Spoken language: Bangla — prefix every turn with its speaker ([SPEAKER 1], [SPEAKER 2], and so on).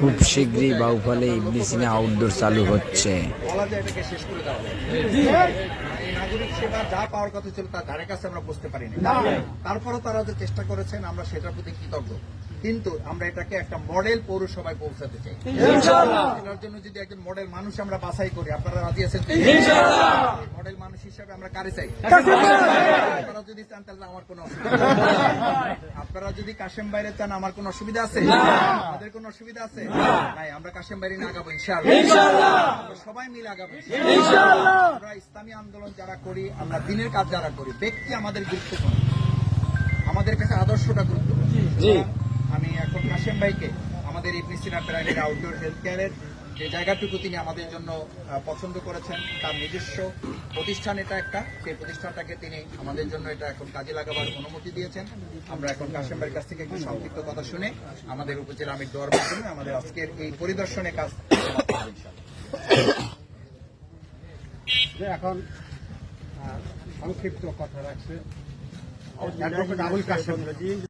[SPEAKER 1] খুব শীঘ্রই বাউফলে ইবনে সিনা আউটডোর চালু হচ্ছে।
[SPEAKER 2] বলা যায় এটাকে শেষ করে এই নাগরিক সেবা যা পাওয়ার কথা ছিল তার ধারে কাছে আমরা বুঝতে পারিনি। তারপরও তারা যে চেষ্টা করেছেন আমরা সেটার প্রতি কৃতজ্ঞ। কিন্তু আমরা এটাকে একটা মডেল পৌরসভায় পৌঁছাতে চাই। এটার জন্য যদি একজন মডেল মানুষ আমরা বাছাই করি আপনারা রাজি আছেন? মডেল মানুষ হিসাবে আমরা কারে চাই? আপনারা যদি চান তাহলে আমার কোনো অসুবিধা আপনারা যদি কাশেম বাইরে চান আমার কোনো অসুবিধা আছে? আমাদের কোনো অসুবিধা আছে? নাই আমরা কাশেম বাইরে না আগাবো ইনশাআল্লাহ। সবাই মিলে আগাবো আমরা ইসলামী আন্দোলন যারা করি আমরা দিনের কাজ যারা করি ব্যক্তি আমাদের গুরুত্বপূর্ণ। আমাদের কাছে আদর্শটা গুরুত্বপূর্ণ। আমি এখন কাশেম ভাইকে আমাদের Ibn Sina private outdoor health কেয়ারের যে জায়গাটুকু তিনি আমাদের জন্য পছন্দ করেছেন তার নিজস্ব প্রতিষ্ঠান এটা একটা। সেই প্রতিষ্ঠানটাকে তিনি আমাদের জন্য এটা এখন কাজে লাগাবার অনুমতি দিয়েছেন। আমরা এখন কাশেম ভাইয়ের কাছ থেকে একটু সংক্ষিপ্ত কথা শুনে আমাদের উপজেলা আমির দোয়ার মাধ্যমে আমাদের আজকের এই পরিদর্শনে কাজ
[SPEAKER 3] এখন সংক্ষিপ্ত কথা রাখছে।